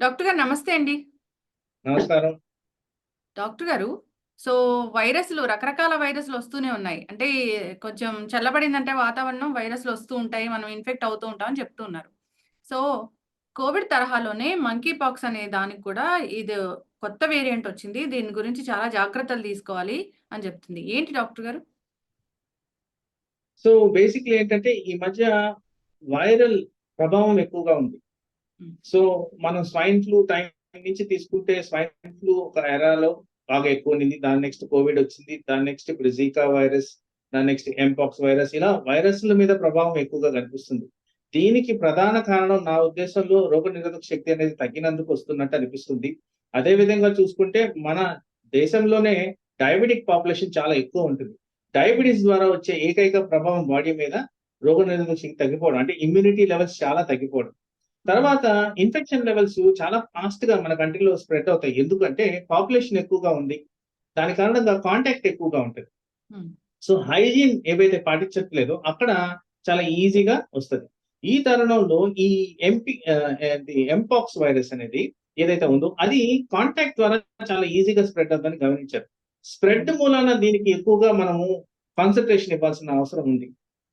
Doctor గారు నమస్తే అండి. నమస్కారం. డాక్టర్ గారు, సో వైరస్‌లు రకరకాల వైరస్‌లు వస్తూనే ఉన్నాయి. అంటే కొంచెం చల్లబడిందంటే వాతావరణం వైరస్‌లు వస్తూ ఉంటాయి. మనం ఇన్ఫెక్ట్ అవుతూ ఉంటాం అని చెప్తూ ఉన్నారు. సో కోవిడ్ తరహాలోనే మంకీ పాక్స్ అనే దానికి కూడా ఇది కొత్త వేరియంట్ వచ్చింది. దీని గురించి చాలా జాగ్రత్తలు తీసుకోవాలి అని చెప్తుంది. ఏంటి డాక్టర్ గారు? సో బేసిక్‌లీ ఏంటంటే ఈ మధ్య వైరల్ ప్రభావం ఎక్కువగా ఉంది. Hmm. సో మనం స్వైన్ ఫ్లూ టైం నుంచి తీసుకుంటే స్వైన్ ఫ్లూ ఒక ఎరాలో బాగా ఎక్కువుండింది. దాని నెక్స్ట్ కోవిడ్ వచ్చింది. దాని నెక్స్ట్ ఇప్పుడు జీకా వైరస్, దాని నెక్స్ట్ ఎంపాక్స్ వైరస్ ఇలా వైరస్‌ల మీద ప్రభావం ఎక్కువగా కనిపిస్తుంది. దీనికి ప్రధాన కారణం నా ఉద్దేశంలో రోగనిరోధక శక్తి అనేది తగ్గినందుకు వస్తున్నట్టు అనిపిస్తుంది. అదే విధంగా చూసుకుంటే మన దేశంలోనే డయాబెటిక్ పాపులేషన్ చాలా ఎక్కువ ఉంటుంది. డయాబెటిస్ ద్వారా వచ్చే ఏకైక ప్రభావం బాడీ మీద రోగ నిరోధక శక్తి తగ్గిపోవడం. అంటే ఇమ్యూనిటీ లెవెల్స్ చాలా తగ్గిపోవడం. తర్వాత ఇన్ఫెక్షన్ లెవెల్స్ చాలా ఫాస్ట్‌గా మన కంట్రీలో స్ప్రెడ్ అవుతాయి. ఎందుకంటే పాపులేషన్ ఎక్కువగా ఉంది. దాని కారణంగా కాంటాక్ట్ ఎక్కువగా ఉంటది. సో హైజీన్ ఏవైతే పాటించట్లేదో అక్కడ చాలా ఈజీగా వస్తది. ఈ తరుణంలో ఈ ఎంపీ ఎంపాక్స్ వైరస్ అనేది ఏదైతే ఉందో అది కాంటాక్ట్ ద్వారా చాలా ఈజీగా స్ప్రెడ్ అవుతుందని గమనించారు. స్ప్రెడ్ మూలాన దీనికి ఎక్కువగా మనము కాన్సంట్రేషన్ ఇవ్వాల్సిన అవసరం ఉంది.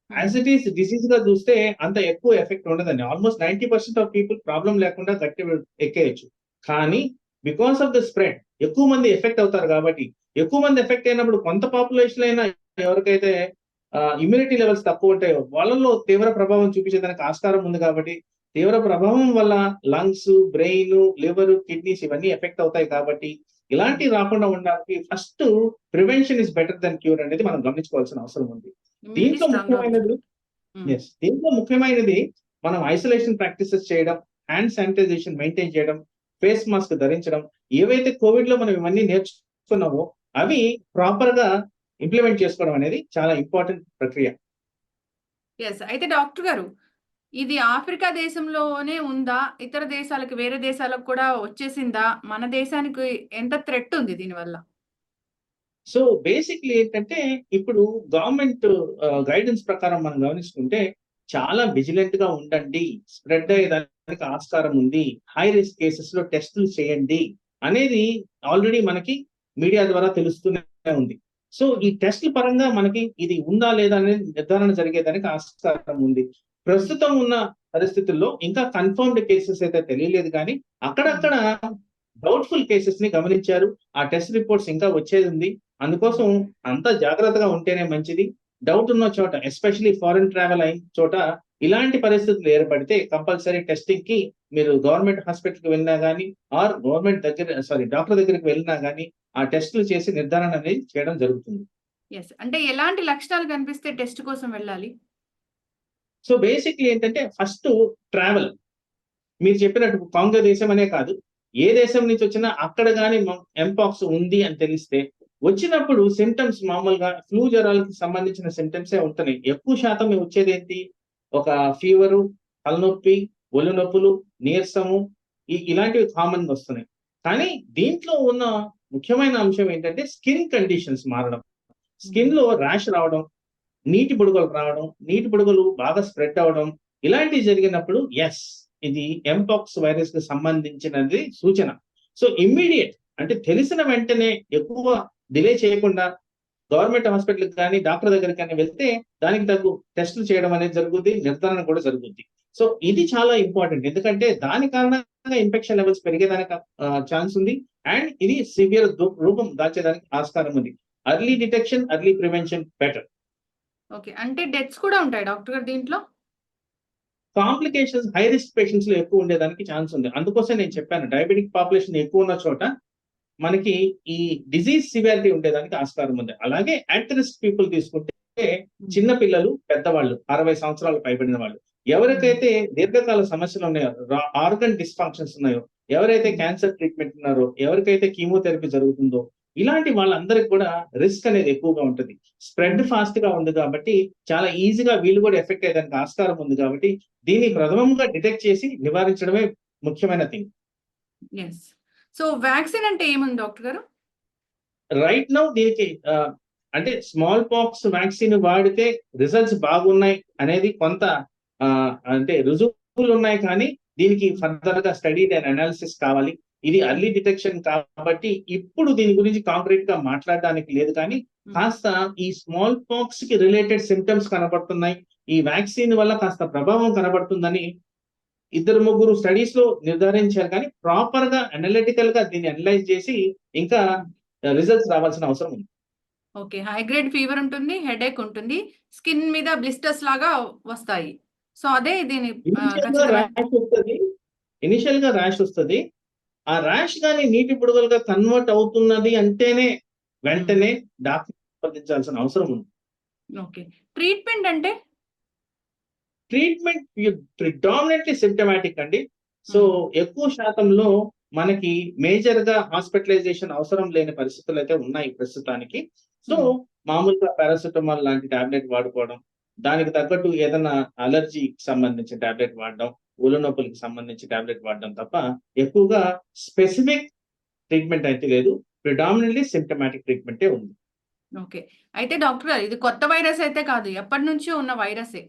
యాజ్ ఇట్ ఈస్ డిసీజ్‌గా చూస్తే అంత ఎక్కువ ఎఫెక్ట్ ఉండదండి. ఆల్‌మోస్ట్ 90% ఆఫ్ పీపుల్ ప్రాబ్లం లేకుండా తక్కి ఎక్కేయొచ్చు. కానీ బికాస్ ఆఫ్ ద స్ప్రెడ్ ఎక్కువ మంది ఎఫెక్ట్ అవుతారు కాబట్టి, ఎక్కువ మంది ఎఫెక్ట్ అయినప్పుడు కొంత పాపులేషన్ అయినా ఎవరికైతే ఇమ్యూనిటీ లెవెల్స్ తక్కువ ఉంటాయో వాళ్ళలో తీవ్ర ప్రభావం చూపించేదానికి ఆస్కారం ఉంది కాబట్టి, తీవ్ర ప్రభావం వల్ల లంగ్స్, బ్రెయిన్, లివర్, కిడ్నీస్ ఇవన్నీ ఎఫెక్ట్ అవుతాయి కాబట్టి, ఇలాంటివి రాకుండా ఉండడానికి first prevention is better than cure అనేది మనం గమనించుకోవాల్సిన అవసరం ఉంది. దీంట్లో ముఖ్యమైనది. యెస్. దీంట్లో ముఖ్యమైనది మనం ఐసోలేషన్ ప్రాక్టీసెస్ చేయడం, హ్యాండ్ శానిటైజేషన్ మెయింటైన్ చేయడం, ఫేస్ మాస్క్ ధరించడం. ఏవైతే కోవిడ్‌లో మనం ఇవన్నీ నేర్చుకున్నామో అవి ప్రాపర్‌గా ఇంప్లిమెంట్ చేసుకోవడం అనేది చాలా ఇంపార్టెంట్ ప్రక్రియ. యెస్. అయితే డాక్టర్ గారు, ఇది ఆఫ్రికా దేశంలోనే ఉందా? ఇతర దేశాలకు వేరే దేశాలకు కూడా వచ్చేసిందా? మన దేశానికి ఎంత థ్రెట్ ఉంది దీనివల్ల? సో బేసిక్‌లీ ఏంటంటే ఇప్పుడు గవర్నమెంట్ గైడెన్స్ ప్రకారం మనం గమనించుకుంటే చాలా విజిలెంట్‌గా ఉండండి. స్ప్రెడ్ అయ్యేదానికి ఆస్కారం ఉంది. హై రిస్క్ కేసెస్‌లో టెస్టులు చేయండి అనేది ఆల్రెడీ మనకి మీడియా ద్వారా తెలుస్తూనే ఉంది. సో ఈ టెస్ట్ పరంగా మనకి ఇది ఉందా లేదా అనేది నిర్ధారణ జరిగేదానికి ఆస్కారం ఉంది. ప్రస్తుతం ఉన్న పరిస్థితుల్లో ఇంకా కన్ఫర్మ్డ్ కేసెస్ అయితే తెలియలేదు కానీ అక్కడక్కడ డౌట్‌ఫుల్ కేసెస్ని గమనించారు. ఆ టెస్ట్ రిపోర్ట్స్ ఇంకా వచ్చేది ఉంది. అందుకోసం అంత జాగ్రత్తగా ఉంటేనే మంచిది. డౌట్ ఉన్న చోట ఎస్పెషల్లీ ఫారెన్ ట్రావెల్ అయిన చోట ఇలాంటి పరిస్థితులు ఏర్పడితే కంపల్సరీ టెస్టింగ్కి మీరు గవర్నమెంట్ హాస్పిటల్‌కి వెళ్ళినా కానీ ఆర్ గవర్నమెంట్ దగ్గర సారీ డాక్టర్ దగ్గరికి వెళ్ళినా కానీ ఆ టెస్టులు చేసి నిర్ధారణ అనేది చేయడం జరుగుతుంది. అంటే ఎలాంటి లక్షణాలు కనిపిస్తే టెస్ట్ కోసం వెళ్ళాలి? సో బేసిక్‌లీ ఏంటంటే ఫస్ట్ ట్రావెల్. మీరు చెప్పినట్టు కాంగో దేశం అనే కాదు. ఏ దేశం నుంచి వచ్చినా అక్కడ కానీ ఎంపాక్స్ ఉంది అని తెలిస్తే వచ్చినప్పుడు సిమ్టమ్స్ మామూలుగా ఫ్లూ జ్వరాలకు సంబంధించిన సిమ్టమ్సే ఉంటున్నాయి. ఎక్కువ శాతం వచ్చేదేంటి? ఒక ఫీవరు, తలనొప్పి, ఒళ్ళు నొప్పులు, నీరసము ఇలాంటివి కామన్‌గా వస్తున్నాయి. కానీ దీంట్లో ఉన్న ముఖ్యమైన అంశం ఏంటంటే స్కిన్ కండిషన్స్ మారడం. స్కిన్లో ర్యాష్ రావడం, నీటి బుడగలు రావడం, నీటి బుడగలు బాగా స్ప్రెడ్ అవ్వడం ఇలాంటివి జరిగినప్పుడు ఎస్ ఇది ఎంపాక్స్ వైరస్కి సంబంధించినది సూచన. సో ఇమ్మీడియట్ అంటే తెలిసిన వెంటనే ఎక్కువ డిలే చేయకుండా గవర్నమెంట్ హాస్పిటల్‌కి కానీ డాక్టర్ దగ్గరికి కానీ వెళ్తే దానికి తగ్గు టెస్టులు చేయడం అనేది జరుగుద్ది. నిర్ధారణ కూడా జరుగుతుంది సో ఇది చాలా ఇంపార్టెంట్. ఎందుకంటే దాని కారణంగా ఇన్ఫెక్షన్ లెవెల్స్ పెరిగేదానికి ఛాన్స్ ఉంది. అండ్ ఇది సివియర్ రూపం దాచేదానికి ఆస్కారం ఉంది. Early detection, early prevention better. Okay. అంటే డెత్స్ కూడా ఉంటాయి డాక్టర్ గారు దీంట్లో? కాంప్లికేషన్స్ హై రిస్క్ పేషెంట్స్‌లో ఎక్కువ ఉండేదానికి ఛాన్స్ ఉంది. అందుకోసం నేను చెప్పాను డయాబెటిక్ పాపులేషన్ ఎక్కువ ఉన్న చోట మనకి ఈ డిసీజ్ సివియారిటీ ఉండేదానికి ఆస్కారం ఉంది. అలాగే అట్ రిస్క్ పీపుల్ తీసుకుంటే. చిన్న పిల్లలు, పెద్దవాళ్ళు 60 సంవత్సరాలు పైబడిన వాళ్ళు. ఎవరికైతే దీర్ఘకాల సమస్యలు ఉన్నాయో, ఆర్గన్ డిస్‌ఫంక్షన్స్ ఉన్నాయో, ఎవరైతే క్యాన్సర్ ట్రీట్మెంట్ ఉన్నారో, ఎవరికైతే కీమోథెరపీ జరుగుతుందో ఇలాంటి వాళ్ళందరికి కూడా రిస్క్ అనేది ఎక్కువగా ఉంటది. స్ప్రెడ్ ఫాస్ట్‌గా ఉంది కాబట్టి చాలా ఈజీగా వీళ్ళు కూడా ఎఫెక్ట్ అయ్యేదానికి ఆస్కారం ఉంది కాబట్టి దీన్ని ప్రథమంగా డిటెక్ట్ చేసి నివారించడమే ముఖ్యమైన థింగ్. సో వాక్సిన్ అంటే ఏముంది డాక్టర్ గారు? రైట్ నౌ దీనికి అంటే స్మాల్ పాక్స్ వాక్సిన్ వాడితే రిజల్ట్స్ బాగున్నాయి అనేది కొంత అంటే రుజువులు ఉన్నాయి కానీ దీనికి ఫర్దర్గా స్టడీ అండ్ అనాలిసిస్ కావాలి ఇది అర్లీ డిటెక్షన్ కాబట్టి ఇప్పుడు దీని గురించి కాంక్రీట్గా మాట్లాడడానికి లేదు కానీ కాస్త ఈ స్మాల్ పాక్స్కి రిలేటెడ్ సిమ్టమ్స్ కనబడుతున్నాయి. ఈ వ్యాక్సిన్ వల్ల కాస్త ప్రభావం కనబడుతుందని ఇద్దరు ముగ్గురు స్టడీస్లో నిర్ధారించారు కానీ ప్రాపర్గా అనలిటికల్గా దీన్ని అనలైజ్ చేసి ఇంకా రిజల్ట్స్ రావాల్సిన అవసరం ఉంది. ఓకే హై గ్రేడ్ ఫీవర్ ఉంటుంది హెడేక్ ఉంటుంది స్కిన్ మీద బ్లిస్టర్స్ లాగా వస్తాయి. సో అదే దీని ఇనిషియల్గా ర్యాష్ వస్తుంది. ఆ ర్యాష్ గాని నీటి బుడగలుగా కన్వర్ట్ అవుతున్నది అంటేనే వెంటనే డాక్టర్ సంప్రదించాల్సిన అవసరం ఉంది. ఓకే. ట్రీట్మెంట్ అంటే? ట్రీట్మెంట్ ప్రిడామినెంట్లీ సిమ్టమాటిక్ అండి. సో ఎక్కువ శాతంలో మనకి మేజర్గా హాస్పిటలైజేషన్ అవసరం లేని పరిస్థితులు అయితే ఉన్నాయి ప్రస్తుతానికి. సో. మామూలుగా పారాసిటమాల్ లాంటి టాబ్లెట్ వాడుకోవడం దానికి తగ్గట్టు ఏదైనా అలర్జీకి సంబంధించిన టాబ్లెట్ వాడడం ఊళ్ళ నొప్పులకి సంబంధించి టాబ్లెట్ వాడడం తప్ప ఎక్కువగా స్పెసిఫిక్ ట్రీట్మెంట్ అయితే లేదు. ప్రిడామినెంట్లీ సిమ్టమాటిక్ ట్రీట్మెంటే ఉంది. ఓకే అయితే డాక్టర్ గారు ఇది కొత్త వైరస్ అయితే కాదు ఎప్పటి నుంచో ఉన్న వైరసే.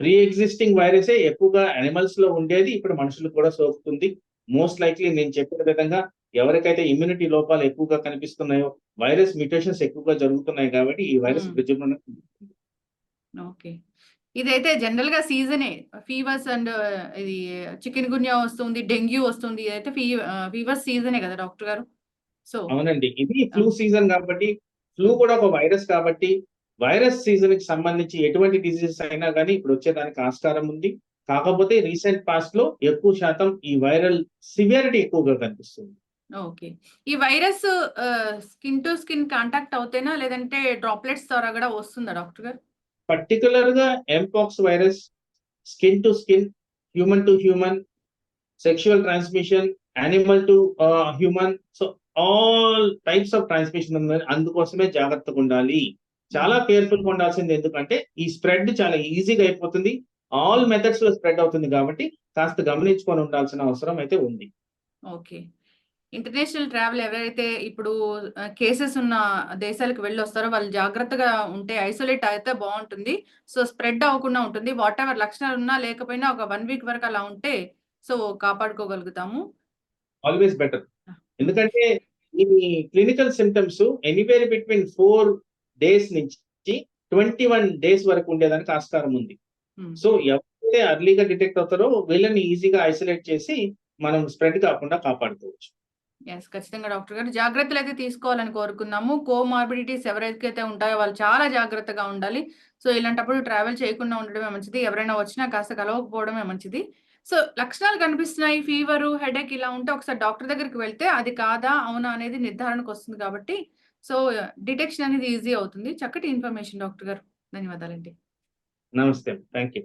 ప్రీ ఎగ్జిస్టింగ్ వైరసే ఎక్కువగా అనిమల్స్లో ఉండేది ఇప్పుడు మనుషులకు కూడా సోకుతుంది. మోస్ట్ లైక్లీ నేను చెప్పిన విధంగా ఎవరికైతే ఇమ్యూనిటీ లోపాలు ఎక్కువగా కనిపిస్తున్నాయో వైరస్ మ్యూటేషన్స్ ఎక్కువగా జరుగుతున్నాయి కాబట్టి ఈ వైరస్ Hmm. ఓకే ఇదైతే జనరల్గా సీజనే. ఫీవర్స్ అండ్ ఇది చికెన్ గున్యా వస్తుంది డెంగ్యూ వస్తుంది ఇదైతే ఫీవర్ సీజనే కదా డాక్టర్ గారు? సో అవునండి. ఇది ఫ్లూ సీజన్ కాబట్టి ఫ్లూ కూడా ఒక వైరస్ కాబట్టి వైరస్ సీజన్కి సంబంధించి ఎటువంటి డిసీజెస్ అయినా కానీ ఇప్పుడు వచ్చేదానికి ఆస్కారం ఉంది. కాకపోతే రీసెంట్ పాస్ట్లో ఎక్కువ శాతం ఈ వైరల్ సివియారిటీ ఎక్కువగా కనిపిస్తుంది. ఓకే. ఈ virus skin to skin contact అవుతేనా? లేదంటే డ్రాప్లెట్స్ ద్వారా కూడా వస్తుందా డాక్టర్ గారు? పర్టికులర్గా mpox virus skin to skin human to human sexual transmission animal to human so all types of transmission ఉందని అందుకోసమే జాగ్రత్తగా ఉండాలి. చాలా కేర్ఫుల్ ఉండాల్సింది ఎందుకంటే ఈ స్ప్రెడ్ చాలా ఈజీగా అయిపోతుంది. ఆల్ మెథడ్స్లో స్ప్రెడ్ అవుతుంది కాబట్టి కాస్త గమనించుకొని ఉండాల్సిన అవసరం అయితే ఉంది. ఓకే ఇంటర్నేషనల్ ట్రావెల్ ఎవరైతే ఇప్పుడు కేసెస్ ఉన్న దేశాలకు వెళ్ళి వస్తారో వాళ్ళు జాగ్రత్తగా ఉంటే ఐసోలేట్ అయితే బాగుంటుంది. సో స్ప్రెడ్ అవ్వకుండా ఉంటుంది. వాట్ ఎవర్ లక్షణాలు ఉన్నా లేకపోయినా ఒక వన్ వీక్ వరకు అలా ఉంటే సో కాపాడుకోగలుగుతాము. ఆల్వేస్ బెటర్ ఎందుకంటే ఈ clinical symptoms anywhere between four days నుంచి ట్వంటీ వన్ డేస్ వరకు ఉండేదానికి ఆస్కారం ఉంది. Hmm. సో ఎవరైతే అర్లీగా డిటెక్ట్ అవుతారో వీళ్ళని ఈజీగా ఐసోలేట్ చేసి మనం స్ప్రెడ్ కాకుండా కాపాడుకోవచ్చు. ఎస్ ఖచ్చితంగా డాక్టర్ గారు. జాగ్రత్తలు అయితే తీసుకోవాలని కోరుకున్నాము. కోమార్బిడిటీస్ ఎవరికైతే ఉంటాయో వాళ్ళు చాలా జాగ్రత్తగా ఉండాలి. సో ఇలాంటప్పుడు ట్రావెల్ చేయకుండా ఉండడమే మంచిది. ఎవరైనా వచ్చినా కాస్త కలవకపోవడమే మంచిది. సో లక్షణాలు కనిపిస్తున్నాయి. ఫీవరు హెడేక్ ఇలా ఉంటే ఒకసారి డాక్టర్ దగ్గరికి వెళ్తే అది కాదా అవునా అనేది నిర్ధారణకు వస్తుంది కాబట్టి సో డిటెక్షన్ అనేది ఈజీ అవుతుంది. చక్కటి ఇన్ఫర్మేషన్ డాక్టర్ గారు. ధన్యవాదాలండి. నమస్తే థ్యాంక్ యూ